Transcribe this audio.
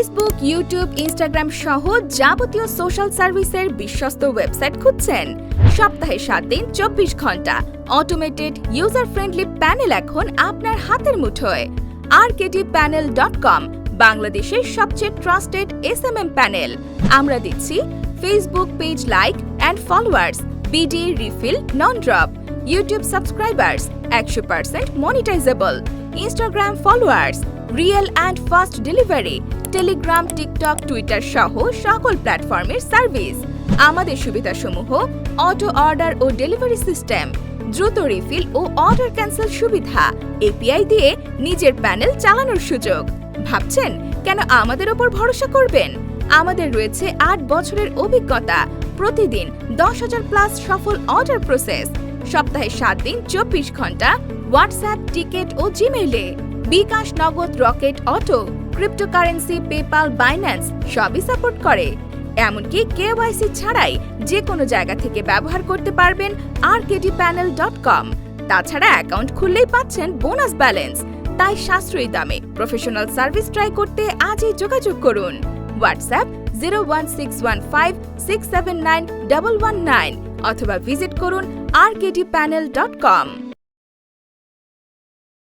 Facebook YouTube Instagram সহ যাবতীয় social সার্ভিসের বিশ্বস্ত ওয়েবসাইট খুঁজছেন। সপ্তাহে সাত দিন, চব্বিশ ঘণ্টা। অটোমেটেড ইউজার ফ্রেন্ডলি প্যানেল এখন আপনার হাতের মুঠোয়। আরকেডি প্যানেল ডট কম বাংলাদেশের সবচেয়ে trusted S M M panel আমরা দিচ্ছি Facebook page like and followers BD refill non drop YouTube subscribers একশো percent monetizable Instagram followers real and fast delivery Telegram, TikTok, Twitter সহ সকল প্ল্যাটফর্মের সার্ভিস। আমাদের সুবিধাসমূহ, অটো অর্ডার ও ডেলিভারি সিস্টেম, দ্রুত রিফিল ও অর্ডার ক্যান্সেল সুবিধা এপিআই দিয়ে নিজের প্যানেল চালানোর সুযোগ। ভাবছেন কেন আমাদের ওপর ভরসা করবেন? আমাদের রয়েছে আট বছরের অভিজ্ঞতা, প্রতিদিন দশ হাজার প্লাস সফল অর্ডার প্রসেস, সপ্তাহে সাত দিন চব্বিশ ঘণ্টা, হোয়াটসঅ্যাপ, টিকেট ও জিমেইলে। BKash Nagad Rocket auto. Cryptocurrency PayPal Binance সবই সাপোর্ট করে। এমনকি কেওয়াইসি ছাড়াই যে কোনো জায়গা থেকে ব্যবহার করতে পারবেন R KD panel dot com তাছাড়া অ্যাকাউন্ট খুললেই পাচ্ছেন বোনাস ব্যালেন্স তাই সাশ্রয়ী দামে প্রফেশনাল সার্ভিস ট্রাই করতে আজই যোগাযোগ করুন। WhatsApp zero one six one five six seven nine double one nine অথবা ভিজিট করুন R KD panel dot com